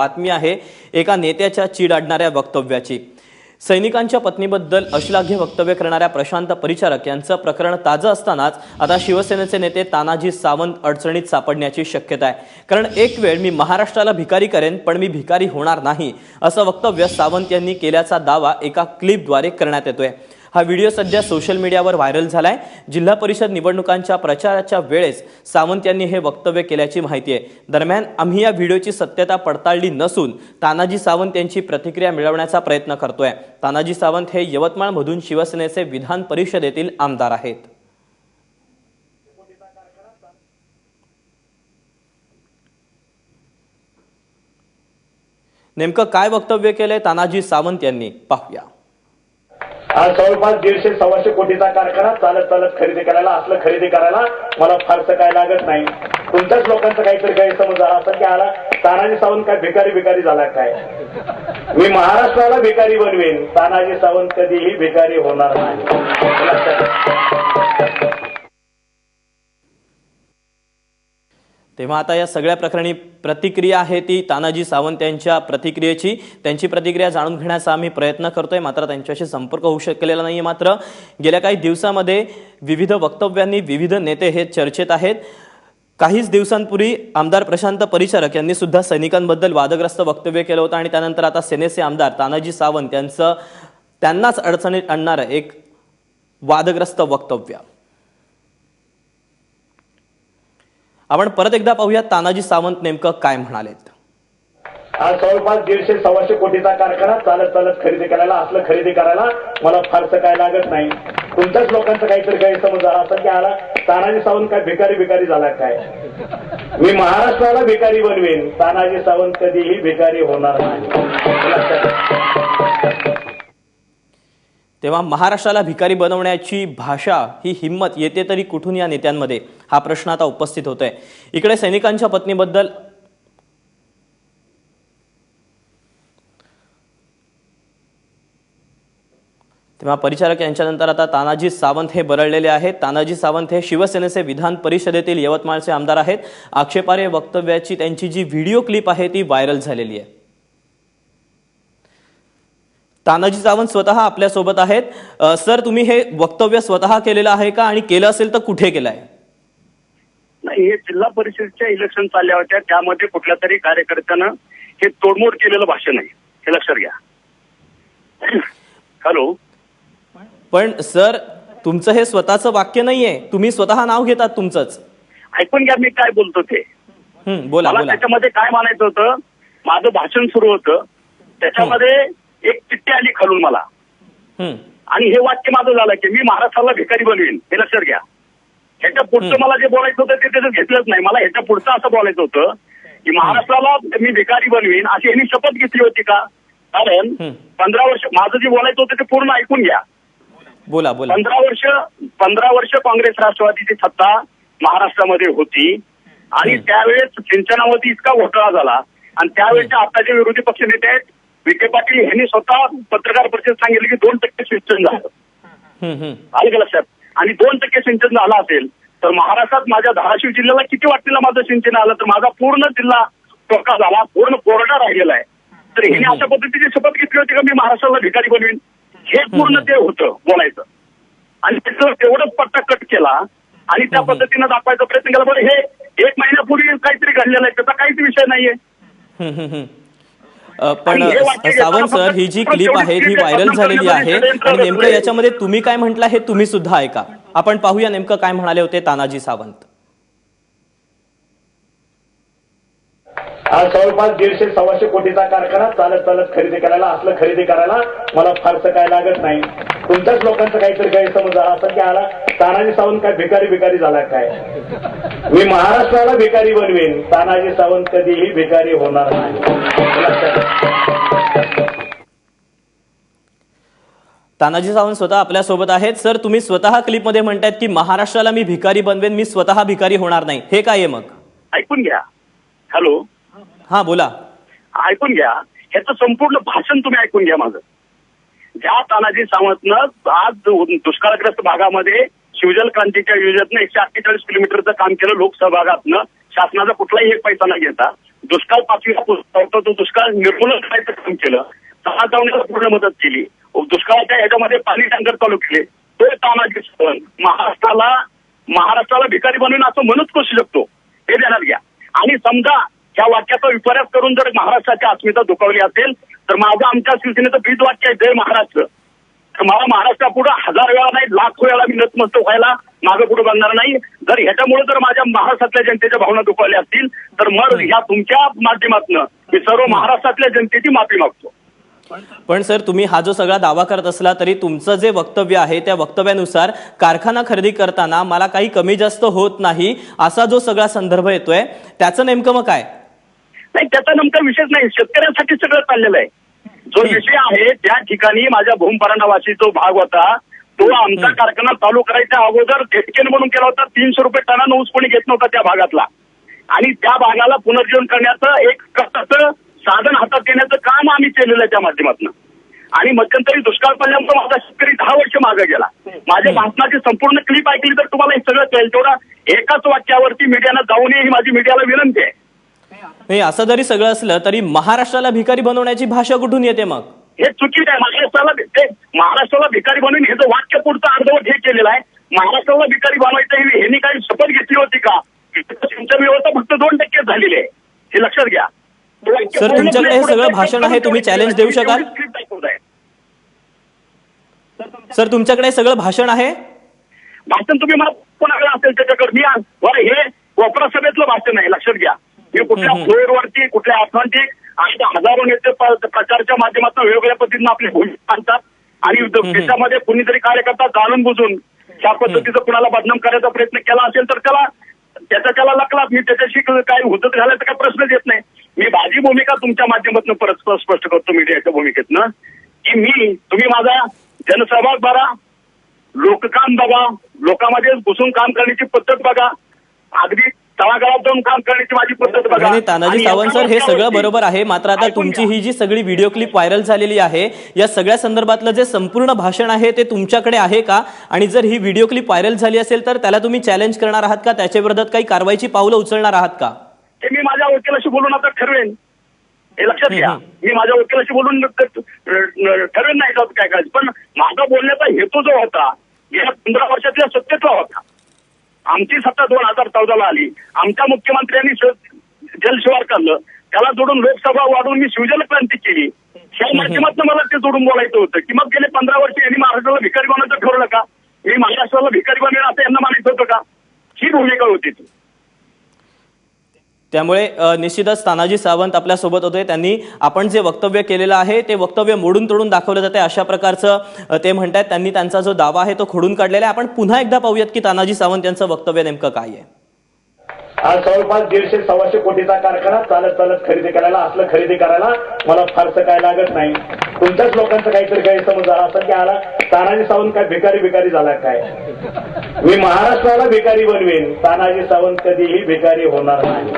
बातमी आहे एका नेत्याच्या चीड आणणाऱ्या वक्तव्याची. सैनिकांच्या पत्नीबद्दल अश्लाघ्य वक्तव्य करणाऱ्या प्रशांत परिचारक यांचं प्रकरण ताजं असतानाच आता शिवसेनेचे नेते तानाजी सावंत अडचणीत सापडण्याची शक्यता आहे. कारण एक वेळ मी महाराष्ट्राला भिकारी करेन पण मी भिकारी होणार नाही असं वक्तव्य सावंत यांनी केल्याचा दावा एका क्लिपद्वारे करण्यात येतोय. हा व्हिडिओ सध्या सोशल मीडियावर व्हायरल झालाय. जिल्हा परिषद निवडणुकांच्या प्रचाराच्या वेळेस सावंत यांनी हे वक्तव्य केल्याची माहिती आहे. दरम्यान आम्ही या व्हिडिओची सत्यता पडताळली नसून तानाजी सावंत यांची प्रतिक्रिया मिळवण्याचा प्रयत्न करतोय. तानाजी सावंत हे यवतमाळमधून शिवसेनेचे विधान परिषदेतील आमदार आहेत. नेमकं काय वक्तव्य केलंय तानाजी सावंत यांनी? पाहूया. जवळपास दीडशे सव्वाशे कोटीचा कारखाना चालत चालत खरेदी करायला असलं खरेदी करायला मला फारसं काय लागत नाही. तुमच्याच लोकांचं काहीतरी गैरसमज झाला असं की आला तानाजी सावंत काय भिकारी भिकारी झाला काय? मी महाराष्ट्राला भिकारी बनवेन. तानाजी सावंत कधीही भिकारी होणार नाही लक्षात ठेवा. तेव्हा आता या सगळ्या प्रकरणी प्रतिक्रिया आहे ती तानाजी सावंत यांच्या प्रतिक्रियेची. त्यांची प्रतिक्रिया जाणून घेण्याचा आम्ही प्रयत्न करतोय. मात्र त्यांच्याशी संपर्क होऊ शकलेला नाही मात्र गेल्या काही दिवसामध्ये विविध वक्तव्यांनी विविध नेते हे चर्चेत आहेत. काहीच दिवसांपूर्वी आमदार प्रशांत परिचारक यांनी सुद्धा सैनिकांबद्दल वादग्रस्त वक्तव्य केलं होतं आणि त्यानंतर आता सेनेचे आमदार तानाजी सावंत यांचं त्यांनाच अडचणीत आणणारं एक वादग्रस्त वक्तव्य. आपण परत एकदा पाहूया तानाजी सावंत नेमकं काय म्हणालेत. आज जवळपास दीडशे सव्वाशे कोटीचा कारखाना चालत चालत खरेदी करायला असलं खरेदी करायला मला फारसं काय लागत नाही. तुमच्याच लोकांचं काहीतरी गैरसमज झाला असं की आला तानाजी सावंत काय भिकारी भिकारी झाला काय? मी महाराष्ट्राला भिकारी बनवेन. तानाजी सावंत कधीही भिकारी होणार नाही. तेव्हा महाराष्ट्राला भिकारी बनवण्याची भाषा ही हिंमत येते तरी कुठून या नेत्यांमध्ये? हा प्रश्न आता उपस्थित होतोय. इकडे सैनिकांच्या पत्नीबद्दल तेव्हा परिचारक यांच्यानंतर आता तानाजी सावंत हे बरळलेले आहेत. तानाजी सावंत हे शिवसेनेचे विधान परिषदेतील यवतमाळचे आमदार आहेत. आक्षेपार्ह वक्तव्याची त्यांची जी व्हिडिओ क्लिप आहे ती व्हायरल झालेली आहे. तानाजी सावंत स्वतः आपल्यासोबत आहेत. सर तुम्ही हे वक्तव्य स्वतः केलेलं आहे का? आणि केलं असेल तर कुठे केलं आहे नाही हे जिल्हा परिषदच्या इलेक्शन चालल्या होत्या. त्यामध्ये कुठल्या तरी कार्यकर्त्यानं हे तोडमोड केलेलं भाषण आहे. हे लक्षात घ्या. हॅलो पण सर तुमचं हे स्वतःचं वाक्य नाहीये. तुम्ही स्वतः नाव घेतात तुमचंच. ऐकून घ्या मी काय बोलतो ते. हं, बोला. त्याच्यामध्ये काय म्हणायचं होतं? माझं भाषण सुरू होतं. त्याच्यामध्ये एक चिठ्ठी आली खालून मला. आणि हे वाक्य माझं झालं की मी महाराष्ट्राला भिकारी बनवीन. हे लक्षात घ्या. ह्याच्या पुढचं. मला जे बोलायचं होतं ते त्याचं घेतलंच नाही. मला ह्याच्या पुढचं असं बोलायचं होतं की महाराष्ट्राला मी भिकारी बनवीन. अशी यांनी शपथ घेतली होती का? कारण. पंधरा वर्ष माझं जे बोलायचं होतं ते पूर्ण ऐकून घ्या. बोला बोला. पंधरा वर्ष पंधरा वर्ष काँग्रेस राष्ट्रवादीची सत्ता महाराष्ट्रामध्ये होती. आणि. त्यावेळेस सिंचनामध्ये इतका घोटाळा झाला. आणि त्यावेळेच्या आताचे विरोधी पक्ष नेते आहेत विखे पाटील यांनी स्वतः पत्रकार परिषद सांगितलं की दोन टक्के सिंचन झालं. आलं का लक्षात आणि दोन टक्के सिंचन झालं असेल तर महाराष्ट्रात माझ्या धाराशिव जिल्ह्याला किती वाटतील माझं सिंचन आलं? तर माझा पूर्ण जिल्हा टोका झाला पूर्ण कोरडा राहिलेला आहे. तर हिने अशा पद्धतीची शपथ घेतली होती का मी महाराष्ट्राला भिकारी बनवीन? हे पूर्ण ते होतं बोलायचं. आणि त्याचं तेवढंच पट्टा कट केला आणि त्या पद्धतीनं दाखवायचा प्रयत्न केला. बरं हे एक महिन्यापूर्वी काहीतरी घडलेलं आहे त्याचा काहीच विषय नाहीये. पण सावंत सर ही जी क्लिप आहे ही व्हायरल झालेली आहे आणि नेमकं. याच्यामध्ये तुम्ही काय म्हटलं हे तुम्ही सुद्धा ऐका आपण पाहूया नेमकं काय म्हणाले होते तानाजी सावंत आज जवळपास दीडशे सव्वाशे कोटीचा कारखाना चालत चालत खरेदी करायला असलं खरेदी करायला मला फारसं काय लागत नाही. तुमच्याच लोकांचं काहीतरी गैरसमज झाला असं की आला तानाजी सावंत काय भिकारी भिकारी झाला काय? मी महाराष्ट्राला भिकारी बनवेन. तानाजी सावंत कधीही भिकारी होणार नाही. तानाजी सावंत स्वतः आपल्यासोबत आहेत. सर तुम्ही स्वतः क्लिपमध्ये म्हणतायत की महाराष्ट्राला मी भिकारी बनवेन मी स्वतः भिकारी होणार नाही. हे काय आहे मग? ऐकून घ्या. हॅलो. हा बोला. ऐकून घ्या. ह्याचं संपूर्ण भाषण तुम्ही ऐकून घ्या माझं. ज्या तानाजी सावंतनं आज दुष्काळग्रस्त भागामध्ये शिवजल क्रांतीच्या योजनेतनं एकशे अठ्ठेचाळीस किलोमीटरचं काम केलं लोकसहभागातनं. शासनाचा कुठलाही एक पैसा न घेता दुष्काळ पाचवीला तो दुष्काळ निर्मूलन करायचं काम केलं. समाजावण्याला पूर्ण मदत केली. दुष्काळाच्या ह्याच्यामध्ये पाणी टँकर चालू केले. तो तानाजी सावंत महाराष्ट्राला महाराष्ट्राला भिकारी बनवून असं म्हणूच करू शकतो. हे ध्यानात घ्या. आणि समजा ह्या वाक्याचा विपर्यास करून जर महाराष्ट्राची अस्मिता दुखावली असेल तर माझं आमच्या शिवसेनेचं बीज वाक्य आहे जय महाराष्ट्र. तर मला महाराष्ट्रापुढे हजार वेळा नाही लाख वेळा मी नतमस्तक व्हायला मागे पुढे बघणार नाही. जर ह्याच्यामुळे जर माझ्या महाराष्ट्रातल्या जनतेच्या भावना दुखावल्या असतील तर मग ह्या तुमच्या माध्यमातून मी सर्व महाराष्ट्रातल्या जनतेची माफी मागतो. पण सर तुम्ही हा जो सगळा दावा करत असला तरी तुमचं जे वक्तव्य आहे त्या वक्तव्यानुसार कारखाना खरेदी करताना मला काही कमी जास्त होत नाही असा जो सगळा संदर्भ येतोय त्याचं नेमकं मग काय? नाही त्याचा नेमका विषयच नाही. शेतकऱ्यांसाठी सगळं चाललेलं आहे. जो विषय आहे त्या ठिकाणी माझ्या भूमपराणावासी जो भाग होता तो आमचा कारखाना चालू करायच्या अगोदर घेतकेन म्हणून केला होता. तीनशे रुपये टनानं ऊस कोणी घेत नव्हता त्या भागातला. आणि त्या भागाला पुनर्जीवन करण्याचं एक कष्टाचं साधन हातात देण्याचं काम आम्ही केलेलं आहे त्या माध्यमातून. आणि मध्यंतरी दुष्काळ पडल्यामुळे माझा शेतकरी दहा वर्ष मागे गेला. माझ्या भाषणाची संपूर्ण क्लिप ऐकली तर तुम्हाला हे सगळं कळेल. तेवढा एकाच वाक्यावरती मीडियानं जाऊ नये ही माझी मीडियाला विनंती आहे. नाही असं जरी सगळं असलं तरी महाराष्ट्राला भिकारी बनवण्याची भाषा कुठून येते मग? हे चुकीचं आहे. महाराष्ट्राला महाराष्ट्राला भिकारी बनवून हे जो वाक्य पुढचं अर्धवट हे केलेलं आहे महाराष्ट्राला भिकारी बनवायचं हे काही शपथ घेतली होती का? सिंचन व्यवस्था फक्त दोन टक्के झालेली आहे. हे लक्षात घ्या. सर, तुमच्याकडे हे सगळं भाषण आहे, तुम्ही challenge देऊ शकाल? सर तुमच्याकडे सगळं भाषण आहे? भाषण तुम्ही मला कोणाकडे असेल त्याच्याकडे? मी हे कोपरा सभेतलं भाषण आहे लक्षात घ्या. मी कुठल्या. फ्लोअरवरती कुठल्या आसमानची आणि हजारो नेते प्रचारच्या माध्यमातून वेगवेगळ्या पद्धतीनं आपली भूमिका आणतात. आणि त्याच्यामध्ये कुणीतरी कार्यकर्ता जाणून बुजून त्या पद्धतीचं कुणाला बदनाम करायचा प्रयत्न केला असेल तर त्याला त्याचा त्याला लकला मी त्याच्याशी काही हुजत घालायचा काही प्रश्नच येत नाही. मी माझी भूमिका तुमच्या माध्यमातून परत स्पष्ट करतो मीडियाच्या भूमिकेतनं. की मी तुम्ही माझा जनसहभाग भरा लोककाम बघा. लोकांमध्ये घुसून काम करण्याची पद्धत बघा. अगदी तळागाळात जाऊन काम करण्याची माझी पद्धत बघा. आणि तानाजी सावंत सर हे सगळं बरोबर आहे. मात्र आता तुमची. ही जी सगळी व्हिडिओ क्लिप व्हायरल झालेली आहे या सगळ्या संदर्भातलं जे संपूर्ण भाषण आहे ते तुमच्याकडे आहे का? आणि जर ही व्हिडिओ क्लिप व्हायरल झाली असेल तर त्याला तुम्ही चॅलेंज करणार आहात का? त्याच्या विरोधात काही कारवाईची पावलं उचलणार आहात का? हे मी माझ्या वकिलाशी बोलून आता ठरवेन. हे लक्षात घ्या. मी माझ्या वकिलाशी बोलून ठरवेन नाही का? काय करायचं? पण माझा बोलण्याचा हेतू जो होता गेल्या पंधरा वर्षातल्या सत्तेतला होता. आमची सत्ता दोन हजार चौदाला आली. आमच्या मुख्यमंत्र्यांनी जलशिवार काढलं. त्याला जोडून लोकसभा वाढवून मी शिवजन क्रांती केली. त्या माध्यमातून मला ते जोडून बोलायचं होतं. की मग गेले पंधरा वर्ष यांनी महाराष्ट्राला भिकारी बनवायचं ठरवलं का? मी महाराष्ट्राला भिकारी बनवेन असं यांना मानित होतं का? ही भूमिका होती ती. त्यामुळे निश्चितच तानाजी सावंत आपल्यासोबत होते. त्यांनी आपण जे वक्तव्य केलेलं आहे ते वक्तव्य मोडून तोडून दाखवलं जाते अशा प्रकारचं अ, ते म्हणतात त्यांनी त्यांचा जो दावा आहे तो खोडून काढलेला आहे. आपण पुन्हा एकदा पाहूयात की तानाजी सावंत यांचं वक्तव्य नेमकं काय आहे. आज जवळपास दीडशे सव्वाशे कोटीचा कारखाना चालत चालत खरेदी करायला असलं खरेदी करायला मला फारसं काय लागत नाही. तुमच्याच लोकांचं काहीतरी गैरसमज झाला असं की आला तानाजी सावंत काय भिकारी भिकारी झाला काय? मी महाराष्ट्राला भिकारी बनवेन. तानाजी सावंत कधीही भिकारी होणार नाही.